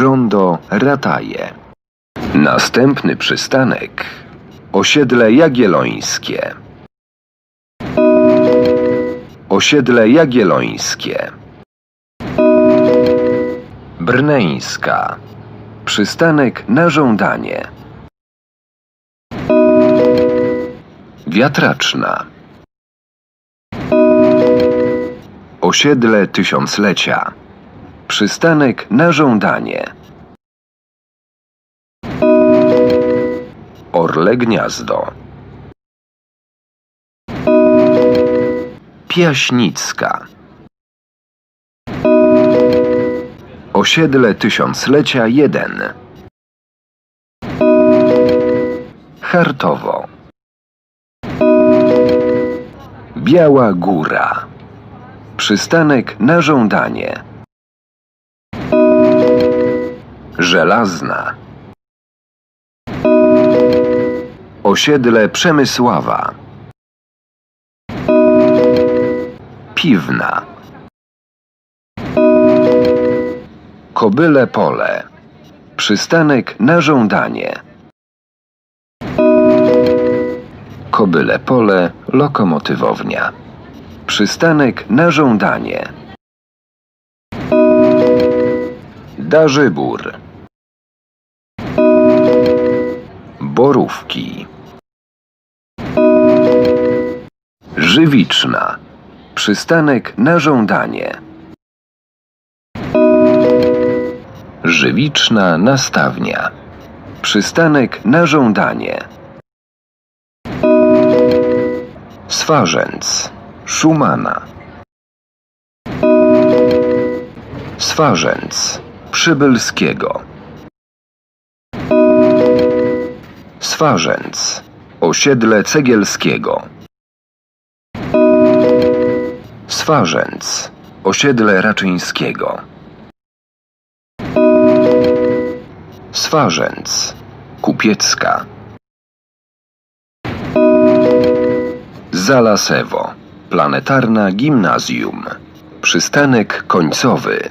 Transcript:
Rondo Rataje. Następny przystanek Osiedle Jagiellońskie. Osiedle Jagiellońskie. Brneńska. Przystanek na żądanie. Wiatraczna. Osiedle Tysiąclecia. Przystanek na żądanie. Orle Gniazdo. Piaśnicka. Osiedle Tysiąclecia 1. Chartowo. Biała Góra. Przystanek na żądanie. Żelazna. Osiedle Przemysława. Piwna. Kobyle Pole. Przystanek na żądanie. Kobyle Pole lokomotywownia. Przystanek na żądanie. Darzybór. Borówki. Żywiczna. Przystanek na żądanie. Żywiczna nastawnia. Przystanek na żądanie. Swarzędz. Szumana. Swarzędz. Przybylskiego. Swarzędz. Osiedle Cegielskiego. Swarzędz. Osiedle Raczyńskiego. Swarzędz. Kupiecka. Zalasewo. Planetarna Gimnazjum. Przystanek końcowy.